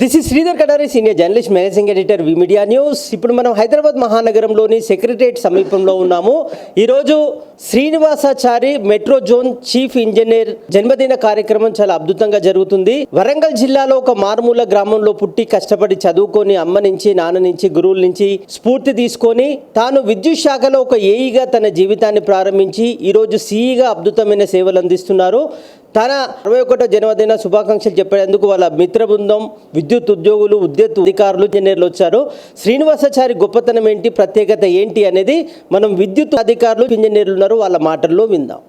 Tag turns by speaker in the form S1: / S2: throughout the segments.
S1: This is Sridhar Katari senior journalist managing editor V media news ఇప్పుడు మనం హైదరాబాద్ మహానగరంలోని secretariat సమీపంలో ఉన్నాము. ఈరోజు Srinivasachari metro zone chief engineer జన్మదిన కార్యక్రమం చాలా అద్భుతంగా జరుగుతుంది. వరంగల్ జిల్లాలో ఒక మారుమూల గ్రామంలో పుట్టి కష్టపడి చదువుకొని అమ్మ నుంచి నాన్న నుంచి గురువుల నుంచి స్ఫూర్తి తీసుకొని తాను విద్యుత్ శాఖలో ఒక ఏఈగా తన జీవితాన్ని ప్రారంభించి ఈరోజు సిఈగా అద్భుతమైన సేవలు అందిస్తున్నారు. తన అరవై ఒకటో జన్మదిన శుభాకాంక్షలు చెప్పేందుకు వాళ్ళ మిత్ర బృందం విద్యుత్ ఉద్యోగులు విద్యుత్ అధికారులు ఇంజనీర్లు వచ్చారు. శ్రీనివాసాచారి గొప్పతనం ఏంటి ప్రత్యేకత ఏంటి అనేది మనం విద్యుత్ అధికారులు ఇంజనీర్లు ఉన్నారు వాళ్ళ మాటల్లో విందాం.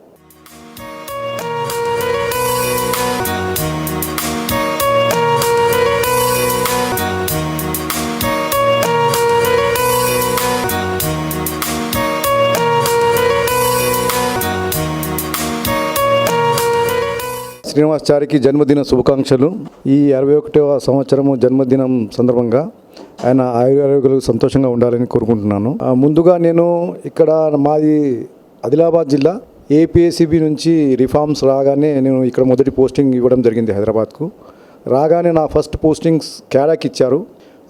S2: శ్రీనివాసచారికి జన్మదిన శుభాకాంక్షలు. ఈ అరవై ఒకటవ సంవత్సరము జన్మదినం సందర్భంగా ఆయన ఆయుర్వేదాలు సంతోషంగా ఉండాలని కోరుకుంటున్నాను. ముందుగా నేను ఇక్కడ మాది ఆదిలాబాద్ జిల్లా. ఏపీఎస్సిబి నుంచి రిఫార్మ్స్ రాగానే నేను ఇక్కడ మొదటి పోస్టింగ్ ఇవ్వడం జరిగింది హైదరాబాద్కు. రాగానే నా ఫస్ట్ పోస్టింగ్స్ క్యాడాకి ఇచ్చారు.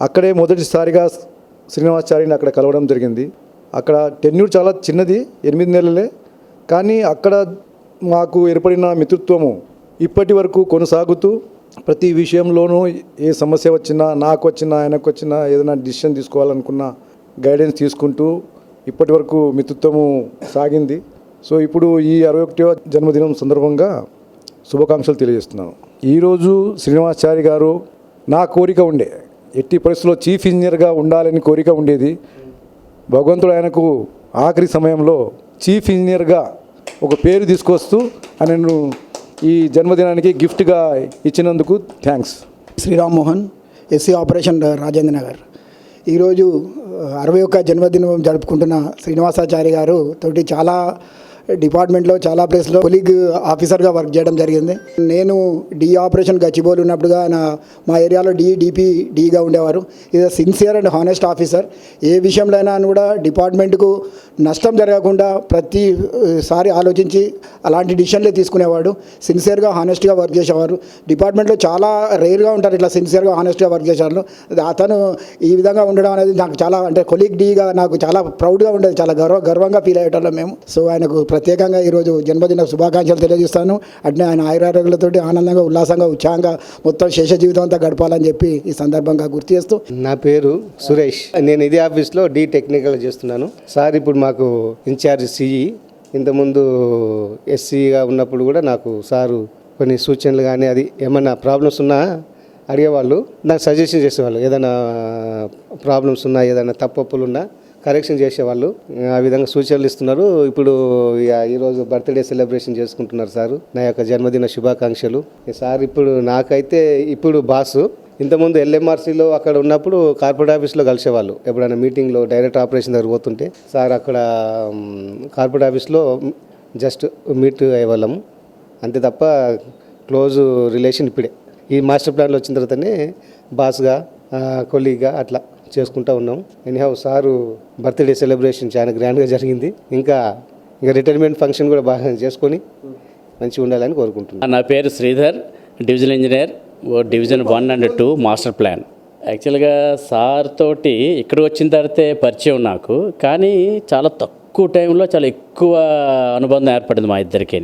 S2: అక్కడే మొదటిసారిగా శ్రీనివాసాచారిని అక్కడ కలవడం జరిగింది. అక్కడ టెన్యూర్ చాలా చిన్నది ఎనిమిది నెలలే. కానీ అక్కడ మాకు ఏర్పడిన మిత్రత్వము ఇప్పటి వరకు కొనసాగుతూ ప్రతి విషయంలోనూ ఏ సమస్య వచ్చినా నాకు వచ్చినా ఆయనకు వచ్చినా ఏదైనా డిసిషన్ తీసుకోవాలనుకున్న గైడెన్స్ తీసుకుంటూ ఇప్పటి వరకు మిత్రుత్వము సాగింది. సో ఇప్పుడు ఈ అరవై ఒకటవ జన్మదినం సందర్భంగా శుభాకాంక్షలు తెలియజేస్తున్నాను. ఈరోజు శ్రీనివాసాచారి గారు నా కోరిక ఉండే ఎట్టి పరిస్థితుల్లో చీఫ్ ఇంజనీర్గా ఉండాలని కోరిక ఉండేది. భగవంతుడు ఆయనకు ఆఖరి సమయంలో చీఫ్ ఇంజనీర్గా ఒక పేరు తీసుకొస్తూ ఆయనను ఈ జన్మదినానికి గిఫ్ట్గా ఇచ్చినందుకు thanks.
S3: Sriram Mohan SC operation Rajendra Nagar ఈరోజు అరవై ఒక్క జన్మదినం జరుపుకుంటున్న శ్రీనివాసాచారి గారు తోటి చాలా డిపార్ట్మెంట్లో చాలా ప్లేస్లో కొలీగ్ ఆఫీసర్గా వర్క్ చేయడం జరిగింది. నేను డి ఆపరేషన్ గచ్చిబోలు ఉన్నప్పుడుగా నా మా ఏరియాలో డి డిపి డిగా ఉండేవారు. ఇది సిన్సియర్ అండ్ హానెస్ట్ ఆఫీసర్. ఏ విషయంలో అయినా కూడా డిపార్ట్మెంట్కు నష్టం జరగకుండా ప్రతిసారి ఆలోచించి అలాంటి డిసిషన్లే తీసుకునేవాడు. సిన్సియర్గా హానెస్ట్గా వర్క్ చేసేవారు. డిపార్ట్మెంట్లో చాలా రేర్గా ఉంటారు ఇట్లా సిన్సియర్గా హానెస్ట్గా వర్క్ చేసేవాళ్ళు. అతను ఈ విధంగా ఉండడం అనేది నాకు చాలా అంటే కొలీగ్ డీగా నాకు చాలా ప్రౌడ్గా ఉండేది. చాలా గర్వ గర్వంగా ఫీల్ అయ్యేటోళ్ళం మేము. సో ఆయనకు ప్రత్యేకంగా ఈరోజు జన్మదిన శుభాకాంక్షలు తెలియజేస్తాను. అట్నే ఆయన ఆయురారోగ్యాలతోటి ఆనందంగా ఉల్లాసంగా ఉత్సాహంగా మొత్తం శేష జీవితం అంతా గడపాలని చెప్పి ఈ సందర్భంగా గుర్తు చేస్తూ.
S4: నా పేరు సురేష్. నేను ఇదే ఆఫీస్లో డి టెక్నికల్ చేస్తున్నాను. సార్ ఇప్పుడు మాకు ఇన్ఛార్జ్ సిఈ ఇంతకుముందు ఎస్సీగా ఉన్నప్పుడు కూడా నాకు సారు కొన్ని సూచనలు కానీ అది ఏమైనా ప్రాబ్లమ్స్ ఉన్నా అడిగేవాళ్ళు. నాకు సజెషన్ చేసేవాళ్ళు. ఏదైనా ప్రాబ్లమ్స్ ఉన్నా ఏదైనా తప్పప్పులు ఉన్నా కరెక్షన్ చేసేవాళ్ళు. ఆ విధంగా సూచనలు ఇస్తున్నారు. ఇప్పుడు ఇక ఈరోజు బర్త్డే సెలబ్రేషన్ చేసుకుంటున్నారు సార్. నా యొక్క జన్మదిన శుభాకాంక్షలు. సార్ ఇప్పుడు నాకైతే ఇప్పుడు బాసు. ఇంతకుముందు ఎల్ఎంఆర్సీలో అక్కడ ఉన్నప్పుడు కార్పొరేట్ ఆఫీస్లో కలిసేవాళ్ళు. ఎప్పుడైనా మీటింగ్లో డైరెక్ట్ ఆపరేషన్ దగ్గర పోతుంటే సార్ అక్కడ కార్పొరేట్ ఆఫీస్లో జస్ట్ మీట్ అయ్యేవాళ్ళము. అంతే తప్ప క్లోజ్ రిలేషన్ ఇప్పుడే. ఈ మాస్టర్ ప్లాన్లో వచ్చిన తర్వాతనే బాస్గా కొలీగ్గా అట్లా చేసుకుంటూ ఉన్నాం. ఎనీహౌ సారు బర్త్డే సెలబ్రేషన్ చాలా గ్రాండ్గా జరిగింది. ఇంకా ఇంకా రిటైర్మెంట్ ఫంక్షన్ కూడా బాగా చేసుకొని మంచిగా ఉండాలని కోరుకుంటున్నాను
S5: నా పేరు Sridhar division engineer O division one and two master plan యాక్చువల్గా సార్ తోటి ఇక్కడ వచ్చిన తర్వాతే పరిచయం నాకు కానీ చాలా తక్కువ టైంలో చాలా ఎక్కువ అనుబంధం ఏర్పడింది మా ఇద్దరికి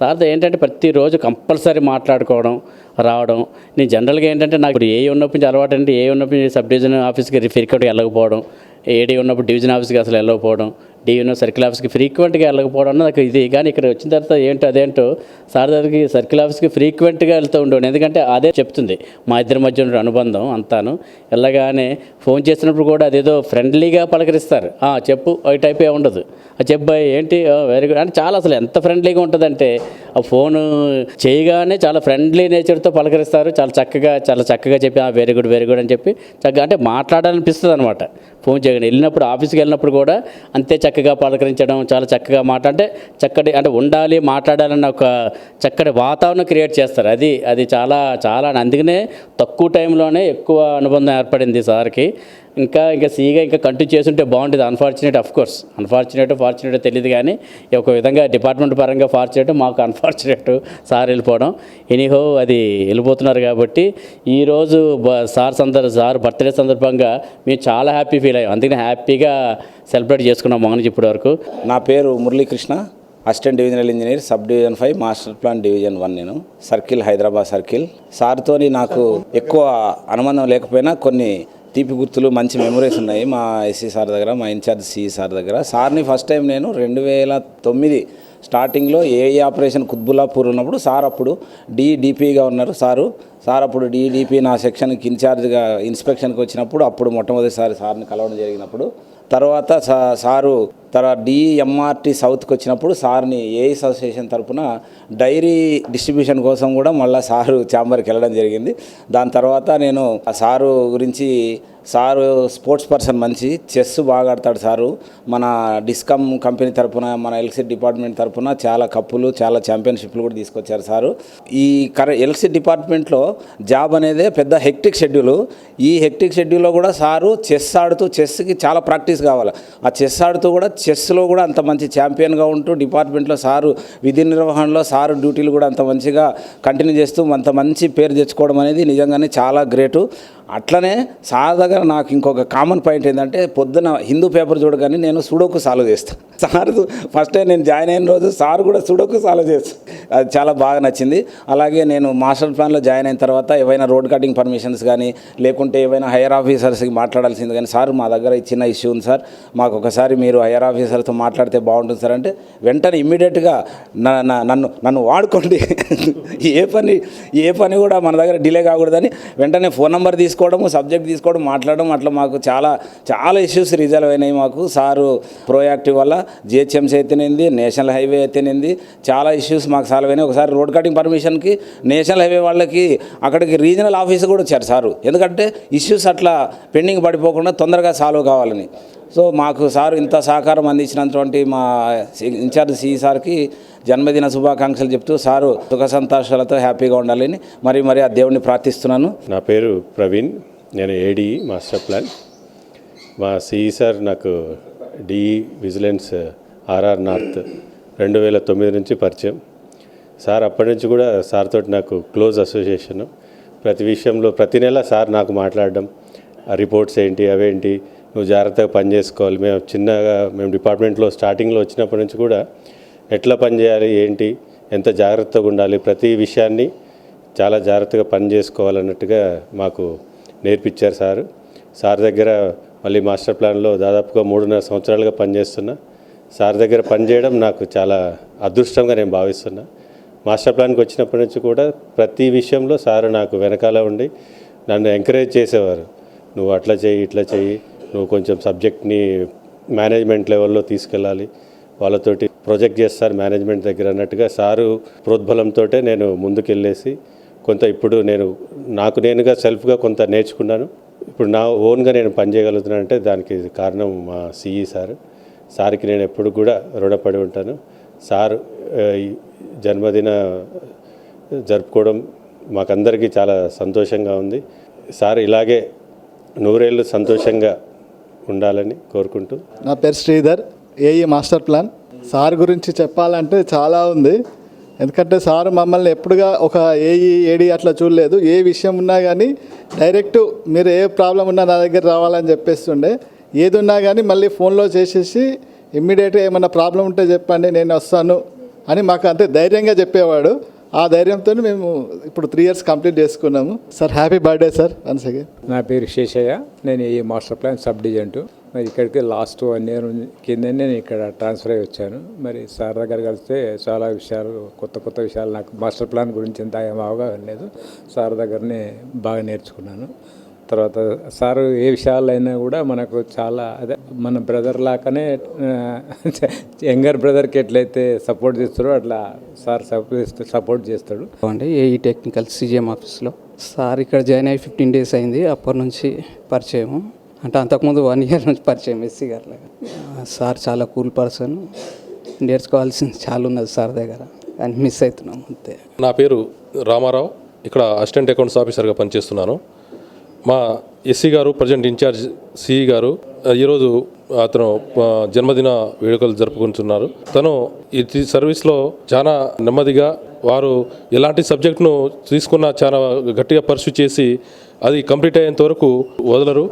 S5: సార్తో ఏంటంటే ప్రతిరోజు కంపల్సరీ మాట్లాడుకోవడం రావడం. నేను జనరల్గా ఏంటంటే నాకు ఇప్పుడు ఏ ఉన్నప్పటి నుంచి అలవాటు అంటే ఏ ఉన్నప్పటి నుంచి సబ్ డివిజన్ ఆఫీస్కి ఫ్రీక్వెంట్గా వెళ్ళకపోవడం. ఏడీ ఉన్నప్పుడు డివిజన్ ఆఫీస్కి అసలు వెళ్ళకపోవడం. డి సర్కిల్ ఆఫీస్కి ఫ్రీక్వెంట్గా వెళ్ళకపోవడం నాకు ఇది. కానీ ఇక్కడ వచ్చిన తర్వాత ఏంటో అదేంటో సార్ దగ్గరికి సర్కిల్ ఆఫీస్కి ఫ్రీక్వెంట్గా వెళ్తూ ఉండేవాడు ఎందుకంటే అదే చెప్తుంది మా ఇద్దరి మధ్య ఉన్న అనుబంధం అంతాను. వెళ్ళగానే ఫోన్ చేసినప్పుడు కూడా అదేదో ఫ్రెండ్లీగా పలకరిస్తారు. "ఆ, చెప్పు ఈ టైప్ ఏ ఉండదు. ఆ చెప్పాయి ఏంటి వెరీ గుడ్ అంటే చాలా అసలు ఎంత ఫ్రెండ్లీగా ఉంటుందంటే ఆ ఫోను చేయగానే చాలా ఫ్రెండ్లీ నేచర్తో పలకరిస్తారు. చాలా చక్కగా చాలా చక్కగా చెప్పి వెరీ గుడ్ వెరీ గుడ్ అని చెప్పి చక్కగా అంటే మాట్లాడాలనిపిస్తుంది అనమాట ఫోన్ చేయగానే వెళ్ళినప్పుడు ఆఫీస్కి వెళ్ళినప్పుడు కూడా అంతే చక్కగా పలకరించడం చాలా చక్కగా మాట అంటే చక్కటి అంటే ఉండాలి మాట్లాడాలన్న ఒక చక్కటి వాతావరణం క్రియేట్ చేస్తారు. అది అది చాలా చాలా అందుకనే తక్కువ టైంలోనే ఎక్కువ అనుబంధం ఏర్పడింది సార్కి. ఇంకా ఇంకా సీగా ఇంకా కంటిన్యూ చేస్తుంటే బాగుంటుంది. Unfortunate of course unfortunate fortunate తెలియదు కానీ ఒక విధంగా డిపార్ట్మెంట్ పరంగా ఫార్చునేట్ మాకు అన్ఫార్చునేట్ సార్ వెళ్ళిపోవడం. ఎనీహో అది వెళ్ళిపోతున్నారు కాబట్టి ఈరోజు బ- సార్ సందర్ సార్ బర్త్డే సందర్భంగా మేము చాలా హ్యాపీ ఫీల్ అయ్యాం. అందుకని హ్యాపీగా సెలబ్రేట్ చేసుకున్నాం మొన్న ఇప్పటి వరకు
S6: నా పేరు Muralikrishna assistant divisional engineer sub division five master plan division one నేను. సర్కిల్ హైదరాబాద్ సర్కిల్ సార్తోని నాకు ఎక్కువ అనుబంధం లేకపోయినా కొన్ని తీపి గుర్తులు మంచి మెమరీస్ ఉన్నాయి మా ఎస్సీ సార్ దగ్గర మా ఇన్ఛార్జ్ సిఈ సార్ దగ్గర. సార్ని ఫస్ట్ టైం నేను రెండు వేల తొమ్మిది స్టార్టింగ్లో ఏఏ ఆపరేషన్ కుత్బుల్లాపూర్ ఉన్నప్పుడు సార్ అప్పుడు డిడిపిగా ఉన్నారు. సారు సార్ అప్పుడు డీడీపీ నా సెక్షన్కి ఇన్ఛార్జ్గా ఇన్స్పెక్షన్కి వచ్చినప్పుడు అప్పుడు మొట్టమొదటిసారి సార్ని కలవడం జరిగినప్పుడు తర్వాత సారు తర్వాత డిఎంఆర్టీ సౌత్కి వచ్చినప్పుడు సార్ని ఏఐ అసోసియేషన్ తరఫున డైరీ డిస్ట్రిబ్యూషన్ కోసం కూడా మళ్ళీ సారు ఛాంబర్కి వెళ్ళడం జరిగింది. దాని తర్వాత నేను ఆ సారు గురించి సారు స్పోర్ట్స్ పర్సన్ మంచి చెస్ బాగా ఆడతాడు సారు. మన డిస్కమ్ కంపెనీ తరఫున మన ఎల్సీ డిపార్ట్మెంట్ తరఫున చాలా కప్పులు చాలా ఛాంపియన్షిప్లు కూడా తీసుకొచ్చారు సారు. ఈ కర ఎల్సీ డిపార్ట్మెంట్లో జాబ్ అనేది పెద్ద హెక్టిక్ షెడ్యూల్. ఈ హెక్టిక్ షెడ్యూల్లో కూడా సారు చెస్ ఆడుతూ చెస్కి చాలా ప్రాక్టీస్ కావాలి. ఆ చెస్ ఆడుతూ కూడా చెస్లో కూడా అంత మంచి ఛాంపియన్గా ఉంటూ డిపార్ట్మెంట్లో సారు విధి నిర్వహణలో సారు డ్యూటీలు కూడా అంత మంచిగా కంటిన్యూ చేస్తూ అంత మంచి పేరు తెచ్చుకోవడం అనేది నిజంగానే చాలా గ్రేటు. అట్లనే సార్ దగ్గర నాకు ఇంకొక కామన్ పాయింట్ ఏంటంటే పొద్దున హిందూ పేపర్ చూడగానే నేను సుడోకు సాల్వ్ చేస్తాను సార్ ఫస్ట్ టైం నేను జాయిన్ అయిన రోజు సార్ కూడా సుడోకు సాల్వ్ చేస్తాను అది చాలా బాగా నచ్చింది. అలాగే నేను మాస్టర్ ప్లాన్లో జాయిన్ అయిన తర్వాత ఏవైనా రోడ్ కటింగ్ పర్మిషన్స్ కానీ లేకుంటే ఏవైనా హైయర్ ఆఫీసర్స్కి మాట్లాడాల్సింది కానీ సార్ మా దగ్గర ఇచ్చిన చిన్న ఇష్యూ ఉంది సార్. మాకు ఒకసారి మీరు హైయర్ ఆఫీసర్తో మాట్లాడితే బాగుంటుంది సార్ అంటే వెంటనే ఇమ్మీడియట్గా నన్ను నన్ను వాడుకోండి. ఏ పని ఏ పని కూడా మన దగ్గర డిలే కాకూడదని వెంటనే ఫోన్ నెంబర్ తీసుకోవడము సబ్జెక్ట్ తీసుకోవడం మాట్లాడడం అట్లా మాకు చాలా చాలా ఇష్యూస్ రిజల్వ్ అయినాయి మాకు. సారు ప్రోయాక్టివ్ వల్ల జిహెచ్ఎంసీ అయితేనేది నేషనల్ హైవే అయితేనేది చాలా ఇష్యూస్ మాకు సాల్వ్ అయినాయి. ఒకసారి రోడ్ కటింగ్ పర్మిషన్కి నేషనల్ హైవే వాళ్ళకి అక్కడికి రీజనల్ ఆఫీస్ కూడా వచ్చారు సారు. ఎందుకంటే ఇష్యూస్ అట్లా పెండింగ్ పడిపోకుండా తొందరగా సాల్వ్ కావాలని. సో మాకు సార్ ఇంత సహకారం అందించినటువంటి మా ఇన్ఛార్జ్ సిఈ సార్కి జన్మదిన శుభాకాంక్షలు చెప్తూ సారు సుఖ సంతోషాలతో హ్యాపీగా ఉండాలని మరి మరి ఆ దేవుడిని ప్రార్థిస్తున్నాను.
S7: నా పేరు ప్రవీణ్. నేను ఏడీ మాస్టర్ ప్లాన్. మా సిఈ సార్ నాకు డిఈ విజిలెన్స్ ఆర్ఆర్ నార్త్ రెండు వేల తొమ్మిది నుంచి పరిచయం. సార్ అప్పటి నుంచి కూడా సార్ తోటి నాకు క్లోజ్ అసోసియేషన్. ప్రతి విషయంలో ప్రతి నెల సార్ నాకు మాట్లాడడం రిపోర్ట్స్ ఏంటి అవేంటి నువ్వు జాగ్రత్తగా పని చేసుకోవాలి. మేము చిన్నగా మేము డిపార్ట్మెంట్లో స్టార్టింగ్లో వచ్చినప్పటి నుంచి కూడా ఎట్లా పని చేయాలి ఏంటి ఎంత జాగ్రత్తగా ఉండాలి ప్రతి విషయాన్ని చాలా జాగ్రత్తగా పని చేసుకోవాలన్నట్టుగా మాకు నేర్పించారు సారు. సార్ దగ్గర మళ్ళీ మాస్టర్ ప్లాన్లో దాదాపుగా మూడున్నర సంవత్సరాలుగా పనిచేస్తున్నా సార్ దగ్గర పనిచేయడం నాకు చాలా అదృష్టంగా నేను భావిస్తున్నా. మాస్టర్ ప్లాన్కి వచ్చినప్పటి నుంచి కూడా ప్రతి విషయంలో సార్ నాకు వెనకాల ఉండి నన్ను ఎంకరేజ్ చేసేవారు. నువ్వు అట్లా చేయి ఇట్లా చేయి నువ్వు కొంచెం సబ్జెక్ట్ని మేనేజ్మెంట్ లెవెల్లో తీసుకెళ్ళాలి. వాళ్ళతోటి ప్రొజెక్ట్ చేస్తారు మేనేజ్మెంట్ దగ్గర అన్నట్టుగా సారు ప్రోద్బలంతో నేను ముందుకెళ్ళేసి కొంత ఇప్పుడు నేను నాకు నేనుగా సెల్ఫ్గా కొంత నేర్చుకున్నాను. ఇప్పుడు నా ఓన్గా నేను పని చేయగలుగుతున్నాను అంటే దానికి కారణం మా సిఈ సార్. సార్కి నేను ఎప్పుడు కూడా రుణపడి ఉంటాను. సార్ జన్మదిన జరుపుకోవడం మాకందరికీ చాలా సంతోషంగా ఉంది. సార్ ఇలాగే నూరేళ్ళు సంతోషంగా ఉండాలని కోరుకుంటూ.
S8: నా పేరు Sridhar AE master plan sir గురించి చెప్పాలంటే చాలా ఉంది. ఎందుకంటే సార్ మమ్మల్ని ఎప్పుడుగా ఒక ఏఈ ఏడి అట్లా చూడలేదు. ఏ విషయం ఉన్నా కానీ డైరెక్ట్ మీరు ఏ ప్రాబ్లం ఉన్నా నా దగ్గర రావాలని చెప్పేస్తుండే. ఏది ఉన్నా కానీ మళ్ళీ ఫోన్లో చేసేసి ఇమ్మీడియట్గా ఏమన్నా ప్రాబ్లం ఉంటే చెప్పండి నేను వస్తాను అని మాకు అంతే ధైర్యంగా చెప్పేవాడు. ఆ ధైర్యంతో మేము ఇప్పుడు త్రీ ఇయర్స్ కంప్లీట్ చేసుకున్నాము. Sir happy birthday sir once again
S9: నా పేరు శేషయ్య. నేను ఈ మాస్టర్ ప్లాన్ సబ్ డివిజన్ మరి ఇక్కడికి లాస్ట్ వన్ ఇయర్ కింద నేను ఇక్కడ ట్రాన్స్ఫర్ అయ్యి వచ్చాను. మరి సార్ దగ్గర కలిస్తే చాలా విషయాలు కొత్త కొత్త విషయాలు నాకు మాస్టర్ ప్లాన్ గురించి ఎంత ఏం అవగాహన లేదు. సార్ దగ్గరనే బాగా నేర్చుకున్నాను. తర్వాత సార్ ఏ విషయాలు అయినా కూడా మనకు చాలా అదే మన బ్రదర్ లాగానే యంగర్ బ్రదర్కి ఎట్లయితే సపోర్ట్ చేస్తారో అట్లా సార్ సపోర్ట్ చేస్తాడు.
S10: అండి ఏఈ టెక్నికల్ సీజీఎం ఆఫీస్లో. సార్ ఇక్కడ జాయిన్ అయ్యి ఫిఫ్టీన్ డేస్ అయింది అప్పటి నుంచి పరిచయము. అంటే అంతకుముందు వన్ ఇయర్ నుంచి పరిచయం ఎస్సీ గారు సార్ చాలా కూల్ పర్సన్. నేర్చుకోవాల్సింది చాలా ఉన్నది సార్ దగ్గర. అని మిస్ అవుతున్నాం అంతే.
S11: నా పేరు రామారావు. ఇక్కడ అసిస్టెంట్ అకౌంట్స్ ఆఫీసర్గా పనిచేస్తున్నాను. మా
S12: ఎస్సీ గారు ప్రజెంట్ ఇన్ఛార్జ్ సిఈ గారు ఈరోజు అతను జన్మదిన వేడుకలు జరుపుకుంటున్నారు. తను ఈ సర్వీస్లో చాలా నెమ్మదిగా వారు ఎలాంటి సబ్జెక్ట్ను తీసుకున్నా చాలా గట్టిగా పర్సు చేసి అది కంప్లీట్ అయ్యేంత వరకు వదలరు.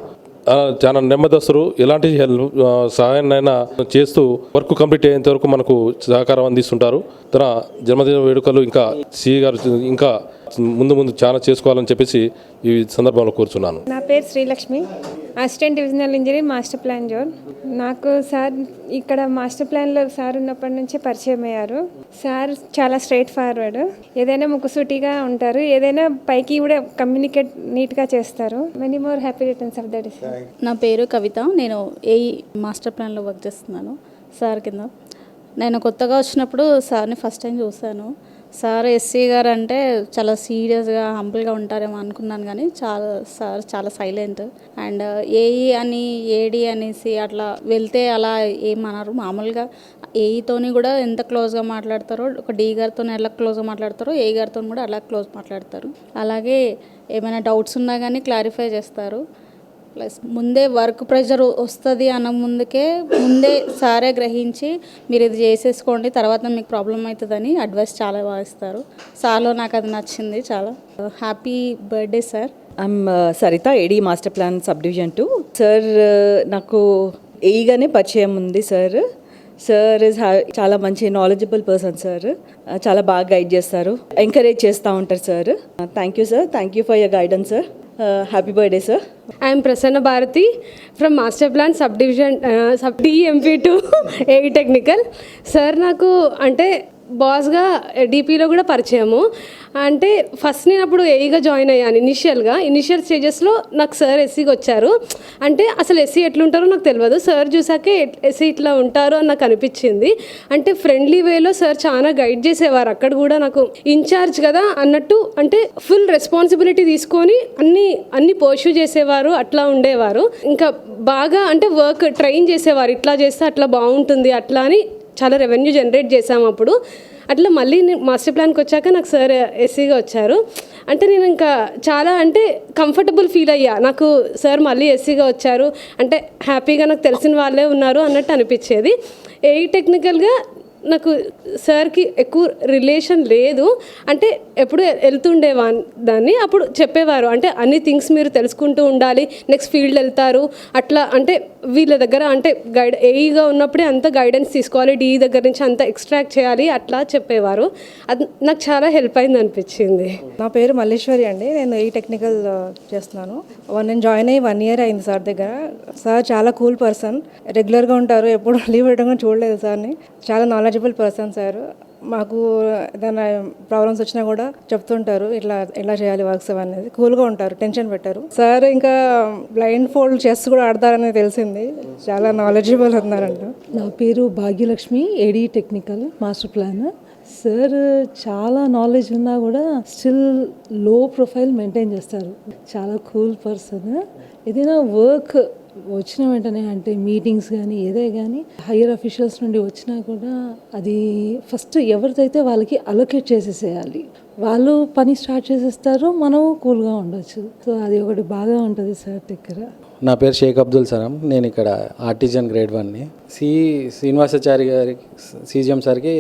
S12: చాలా నెమ్మదస్తురు ఎలాంటి హెల్ప్ సహాయాన్నైనా చేస్తూ వర్క్ కంప్లీట్ అయ్యేంత వరకు మనకు సహకారం అందిస్తుంటారు. తన జన్మదిన వేడుకలు ఇంకా సిఈ గారు ఇంకా ముందు ముందు చాలా చేసుకోవాలని చెప్పేసి ఈ సందర్భంలో కోరుచున్నాను.
S11: నా పేరు Srilakshmi. Assistant divisional engineer master plan zone నాకు సార్ ఇక్కడ మాస్టర్ ప్లాన్లో సార్ ఉన్నప్పటి నుంచి పరిచయం అయ్యారు. సార్ చాలా స్ట్రైట్ ఫార్వర్డ్ ఏదైనా ముక్కుసూటిగా ఉంటారు ఏదైనా పైకి కూడా కమ్యూనికేట్ నీట్గా చేస్తారు. Many more happy returns of the day
S13: నా పేరు కవిత. నేను ఏఈ మాస్టర్ ప్లాన్లో వర్క్ చేస్తున్నాను సార్ కింద. నేను కొత్తగా వచ్చినప్పుడు సార్ని ఫస్ట్ టైం చూశాను. సార్ ఎస్సీ గారు అంటే చాలా సీరియస్గా హంబుల్గా ఉంటారేమో అనుకున్నాను కానీ చాలా సార్ చాలా సైలెంట్. అండ్ ఏఈ అని ఏడి అనేసి అట్లా వెళ్తే అలా ఏమన్నారు మామూలుగా ఏఈతోని కూడా ఎంత క్లోజ్గా మాట్లాడతారో ఒక డి గారితో ఎలా క్లోజ్గా మాట్లాడతారో ఏ గారితో కూడా అలా క్లోజ్ మాట్లాడతారు. అలాగే ఏమైనా డౌట్స్ ఉన్నా కానీ క్లారిఫై చేస్తారు. ప్లస్ ముందే వర్క్ ప్రెషర్ వస్తుంది అన్న ముందుకే ముందే సారే గ్రహించి మీరు ఇది చేసేసుకోండి తర్వాత మీకు ప్రాబ్లం అవుతుందని అడ్వైస్ చాలా బాగా ఇస్తారు. సార్లో నాకు అది నచ్చింది చాలా. Happy birthday sir
S14: I'm Saritha AD master plan sub division two sir నాకు ఏఈగానే పరిచయం ఉంది సార్ సార్ ఇస్ చాలా మంచి నాలెడ్జబుల్ పర్సన్ సార్ చాలా బాగా గైడ్ చేస్తారు ఎంకరేజ్ చేస్తూ ఉంటారు sir thank you sir thank you for your guidance sir happy birthday sir
S11: I'm Prasanna Bharathi from master plan sub division sub DMP to A technical sir నాకు అంటే బాస్గా డిపిలో కూడా పరిచయము. అంటే ఫస్ట్ నేను అప్పుడు ఏఈగా జాయిన్ అయ్యాను ఇనిషియల్గా. ఇనిషియల్ స్టేజెస్లో నాకు సార్ ఎస్సీకి వచ్చారు. అంటే అసలు ఎస్సీ ఎట్లుంటారో నాకు తెలియదు. సార్ చూసాకే ఎస్సీ ఇట్లా ఉంటారు అని నాకు అనిపించింది. అంటే ఫ్రెండ్లీ వేలో సార్ చాలా గైడ్ చేసేవారు. అక్కడ కూడా నాకు ఇన్ఛార్జ్ కదా అన్నట్టు అంటే ఫుల్ రెస్పాన్సిబిలిటీ తీసుకొని అన్ని అన్ని పోషు చేసేవారు. అట్లా ఉండేవారు. ఇంకా బాగా అంటే వర్క్ ట్రైన్ చేసేవారు. ఇట్లా చేస్తే అట్లా బాగుంటుంది అట్లా అని చాలా రెవెన్యూ జనరేట్ చేసాము అప్పుడు. అట్లా మళ్ళీ నేను మాస్టర్ ప్లాన్కి వచ్చాక నాకు సార్ ఎస్సీగా వచ్చారు. అంటే నేను ఇంకా చాలా అంటే కంఫర్టబుల్ ఫీల్ అయ్యా. నాకు సార్ మళ్ళీ ఎస్సీగా వచ్చారు. అంటే హ్యాపీగా నాకు తెలిసిన వాళ్ళే ఉన్నారు అన్నట్టు అనిపించేది. ఏ టెక్నికల్గా నాకు సార్కి ఎక్కువ రిలేషన్ లేదు. అంటే ఎప్పుడు వెళ్తుండేవా దాన్ని అప్పుడు చెప్పేవారు. అంటే అన్ని థింగ్స్ మీరు తెలుసుకుంటూ ఉండాలి. నెక్స్ట్ ఫీల్డ్ వెళ్తారు అట్లా అంటే వీళ్ళ దగ్గర అంటే గైడ్ ఏఈగా ఉన్నప్పుడే అంత గైడెన్స్ తీసుకోవాలి. డిఈ దగ్గర నుంచి అంత ఎక్స్ట్రాక్ట్ చేయాలి. అట్లా చెప్పేవారు. అది నాకు చాలా హెల్ప్ అయింది అనిపించింది.
S14: నా పేరు మల్లేశ్వరి అండి. నేను ఈ టెక్నికల్ చేస్తున్నాను. వన్ నేను జాయిన్ అయ్యి వన్ ఇయర్ అయింది సార్ దగ్గర. సార్ చాలా కూల్ పర్సన్. రెగ్యులర్గా ఉంటారు. ఎప్పుడు లీవ్ పెట్టడం చూడలేదు సార్ని. చాలా నాలెడ్జ్ నాలెడ్జబుల్ పర్సన్ సార్ మాకు ఏదైనా ప్రాబ్లమ్స్ వచ్చినా కూడా చెప్తుంటారు ఇట్లా ఎలా చేయాలి వర్క్స్ అనేది. కూల్గా ఉంటారు టెన్షన్ పెట్టారు. సార్ ఇంకా బ్లైండ్ ఫోల్డ్ చెస్ కూడా ఆడతారని తెలిసింది. చాలా నాలెడ్జబుల్ ఉన్నారంట.
S15: నా పేరు Bhagyalakshmi AD technical master plan sir చాలా నాలెడ్జ్ ఉన్నా కూడా స్టిల్లో ప్రొఫైల్ మెయింటైన్ చేస్తారు. చాలా కూల్ పర్సన్ ఏదైనా వర్క్ వచ్చిన వెంటనే అంటే మీటింగ్స్ కానీ ఏదే కానీ హయ్యర్ అఫీషియల్స్ నుండి వచ్చినా కూడా అది ఫస్ట్ ఎవరిదైతే వాళ్ళకి అలొకేట్ చేసేసేయాలి. వాళ్ళు పని స్టార్ట్ చేసేస్తారు మనం కూల్గా ఉండొచ్చు. సో అది ఒకటి బాగా ఉంటుంది సార్ దగ్గర.
S10: నా పేరు షేక్ అబ్దుల్ సలాం. నేను ఇక్కడ ఆర్టిజన్ గ్రేడ్ వన్ని సి శ్రీనివాసాచారి గారి సీజీఎం సార్కి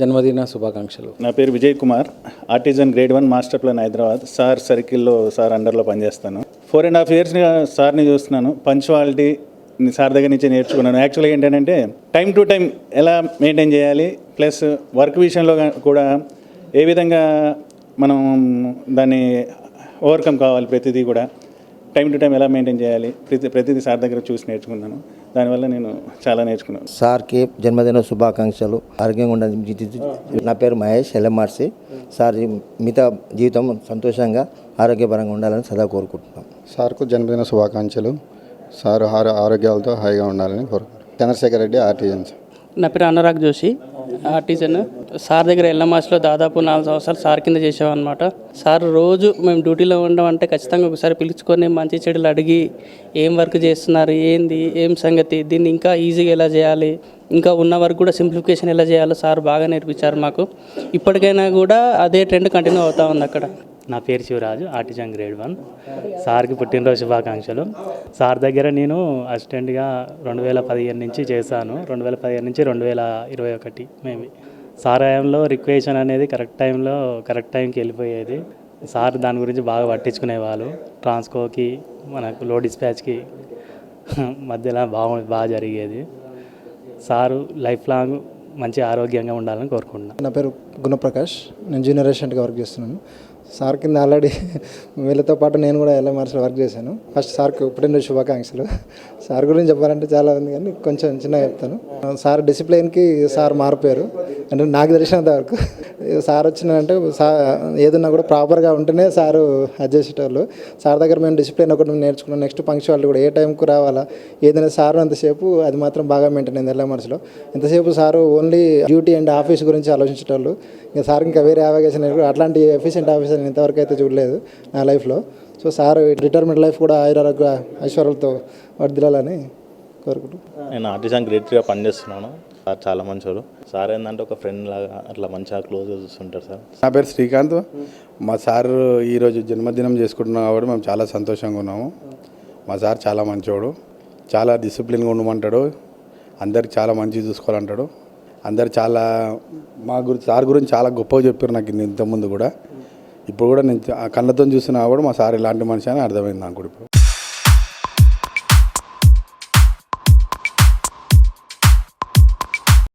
S10: జన్మదిన శుభాకాంక్షలు.
S8: నా పేరు Vijay Kumar. Artisan grade one master plan Hyderabad. Sir సర్కిల్లో సార్ అండర్లో పనిచేస్తాను. ఫోర్ అండ్ హాఫ్ ఇయర్స్ సార్ని చూస్తున్నాను. పంచువాలిటీ సార్ దగ్గర నుంచి నేర్చుకున్నాను. యాక్చువల్గా ఏంటంటే టైం టు టైం ఎలా మెయింటైన్ చేయాలి ప్లస్ వర్క్ విషయంలో కూడా ఏ విధంగా మనం దాన్ని ఓవర్కమ్ కావాలి ప్రతిదీ కూడా. టైం టు టైం ఎలా మెయింటైన్ చేయాలి? ప్రతి ప్రతిదీ సార్ దగ్గర చూసి నేర్చుకున్నాను. దానివల్ల నేను చాలా నేర్చుకున్నాను.
S4: సార్కి జన్మదిన శుభాకాంక్షలు. ఆరోగ్యంగా ఉండాలి నా పేరు మహేష్ ఎల్ఎంఆర్సి. సార్ మిగతా జీవితం సంతోషంగా ఆరోగ్యపరంగా ఉండాలని సదా కోరుకుంటున్నాం.
S16: సార్కు జన్మదిన శుభాకాంక్షలు. సార్ ఆరో ఆరోగ్యాలతో హాయిగా ఉండాలని కోరుకుంటున్నాను చంద్రశేఖర్ రెడ్డి ఆర్టీఎన్స్
S10: నా పేరు అనురాగ్ జోషి ఆర్టిజన్. సార్ దగ్గర ఎల్ఎంఆర్స్లో దాదాపు నాలుగు సంవత్సరాలు సార్ కింద చేసామన్నమాట సార్ రోజు మేము డ్యూటీలో ఉండడం అంటే ఖచ్చితంగా ఒకసారి పిలుచుకొని మంచి చెడులు అడిగి ఏం వర్క్ చేస్తున్నారు ఏంది ఏం సంగతి దీన్ని ఇంకా ఈజీగా ఎలా చేయాలి ఇంకా ఉన్న వరకు కూడా సింప్లిఫికేషన్ ఎలా చేయాలో సార్ బాగా నేర్పించారు మాకు. ఇప్పటికైనా కూడా అదే ట్రెండ్ కంటిన్యూ అవుతా ఉంది అక్కడ.
S11: నా పేరు శివరాజు ఆర్టిజన్ గ్రేడ్ వన్. సార్కి పుట్టినరోజు శుభాకాంక్షలు. సార్ దగ్గర నేను అసిస్టెంట్గా రెండు వేల పదిహేను నుంచి చేశాను. రెండు వేల పదిహేను నుంచి రెండు వేల ఇరవై ఒకటి మేబీ. సార్ రిక్వేషన్ అనేది కరెక్ట్ టైంలో కరెక్ట్ టైంకి వెళ్ళిపోయేది. సార్ దాని గురించి బాగా పట్టించుకునేవాళ్ళు. ట్రాన్స్కోకి మనకు లో డిస్పాచ్కి మధ్యలో బాగా బాగా జరిగేది. సారు లైఫ్ లాంగ్ మంచి ఆరోగ్యంగా ఉండాలని కోరుకుంటున్నాను
S17: నా పేరు గుణప్రకాష్. నేను జూనియర్ అసిస్టెంట్గా వర్క్ చేస్తున్నాను. సార్ కింద ఆల్రెడీ వీళ్ళతో పాటు నేను కూడా ఎల్ఎంఆర్స్లో వర్క్ చేశాను. ఫస్ట్ సార్కి పుట్టినరోజు శుభాకాంక్షలు. సార్ గురించి చెప్పాలంటే చాలా ఉంది కానీ కొంచెం చిన్నగా చెప్తాను. సార్ డిసిప్లిన్కి సార్ మారిపోయారు అంటే నాకు తెలిసినంత వరకు సార్ వచ్చినారంటే సార్ ఏదన్నా కూడా ప్రాపర్గా ఉంటేనే సారు అది చేసేటోళ్ళు. సార్ దగ్గర మేము డిసిప్లిన్ ఒకటి నేర్చుకున్నాం. నెక్స్ట్ పంక్చువాలిటీ కూడా ఏ టైంకు రావాలా? ఏదైనా సారు అంతసేపు అది మాత్రం బాగా మెయింటైన్ అయింది ఎల్ఎంఆర్స్లో ఎంతసేపు sir only duty and office గురించి ఆలోచించేటోళ్ళు. ఇంకా సార్ ఇంకా వేరే అవకాశం అట్లాంటి ఎఫిషియెంట్ ఆఫీసర్ నేను ఇంతవరకు అయితే చూడలేదు నా లైఫ్లో. సో సార్ రిటైర్మెంట్ లైఫ్ కూడా ఆయురారోగ్య ఐశ్వర్యాలతో వర్దిలాలని కోరుకుంటున్నాను
S18: నేను ఆర్టిజన్ గ్రేడ్ త్రీగా పనిచేస్తున్నాను. సార్ చాలా మంచోడు. సార్ ఏంటంటే ఒక ఫ్రెండ్ లాగా అట్లా మంచిగా క్లోజ్గా చూస్తుంటారు సార్.
S19: నా పేరు శ్రీకాంత్. మా సార్ ఈరోజు జన్మదినం చేసుకుంటున్నాం కాబట్టి మేము చాలా సంతోషంగా ఉన్నాము. మా సార్ చాలా మంచోడు. చాలా డిసిప్లిన్గా ఉండమంటాడు. అందరికి చాలా మంచిగా చూసుకోవాలంటాడు. అందరు చాలా మా గురించి సార్ గురించి చాలా గొప్పగా చెప్పారు నాకు ఇంతకుముందు కూడా. ఇప్పుడు కూడా నేను ఆ కళ్ళతో చూసినా కూడా మా సార్ ఇలాంటి మనిషి అని అర్థమైంది నాకు ఇప్పుడు.